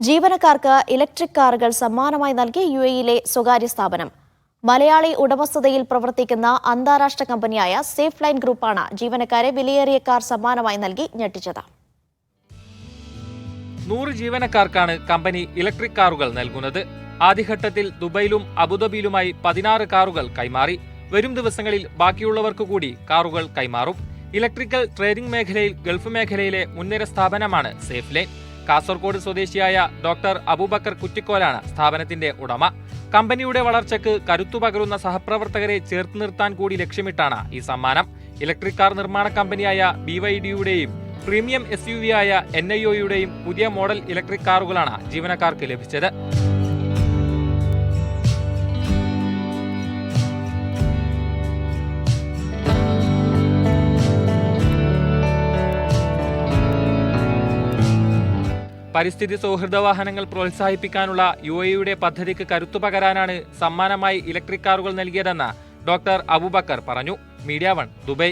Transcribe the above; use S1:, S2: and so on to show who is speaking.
S1: ജീവനക്കാർക്ക് ഇലക്ട്രിക് കാറുകൾ സമ്മാനമായി നൽകി യു എയിലെ സ്വകാര്യ സ്ഥാപനം. മലയാളി ഉടമസ്ഥതയിൽ പ്രവർത്തിക്കുന്ന അന്താരാഷ്ട്ര കമ്പനിയായ സേഫ് ലൈൻ ഗ്രൂപ്പാണ് ജീവനക്കാരെ വിലയേറിയ കാർ സമ്മാനമായി നൽകി ഞെട്ടിച്ചത്.
S2: നൂറ് ജീവനക്കാർക്കാണ് കമ്പനി ഇലക്ട്രിക് കാറുകൾ നൽകുന്നത്. ആദ്യഘട്ടത്തിൽ ദുബൈയിലും അബുദാബിയിലുമായി പതിനാറ് കാറുകൾ കൈമാറി. വരും ദിവസങ്ങളിൽ ബാക്കിയുള്ളവർക്കു കൂടി കാറുകൾ കൈമാറും. ഇലക്ട്രിക്കൽ ട്രേഡിംഗ് മേഖലയിൽ ഗൾഫ് മേഖലയിലെ മുൻനിര സ്ഥാപനമാണ് സേഫ് ലൈൻ. കാസർഗോഡ് സ്വദേശിയായ ഡോക്ടർ അബൂബക്കർ കുറ്റിക്കോലാണ് സ്ഥാപനത്തിന്റെ ഉടമ. കമ്പനിയുടെ വളർച്ചയ്ക്ക് കരുത്തു പകരുന്ന സഹപ്രവർത്തകരെ ചേർത്ത് നിർത്താൻ കൂടി ലക്ഷ്യമിട്ടാണ് ഈ സമ്മാനം. ഇലക്ട്രിക് കാർ നിർമ്മാണ കമ്പനിയായ ബി വൈ ഡിയുടെയും പ്രീമിയം എസ് യു വി ആയ എൻ ഐ ഒയുടെയും പുതിയ മോഡൽ ഇലക്ട്രിക് കാറുകളാണ് ജീവനക്കാർക്ക് ലഭിച്ചത്. പരിസ്ഥിതി സൗഹൃദ വാഹനങ്ങൾ പ്രോത്സാഹിപ്പിക്കാനുള്ള യു എയുടെ പദ്ധതിക്ക് കരുത്തു പകരാനാണ് സമ്മാനമായി ഇലക്ട്രിക് കാറുകൾ നൽകിയതെന്ന് ഡോക്ടർ അബുബക്കർ പറഞ്ഞു. Media one Dubai.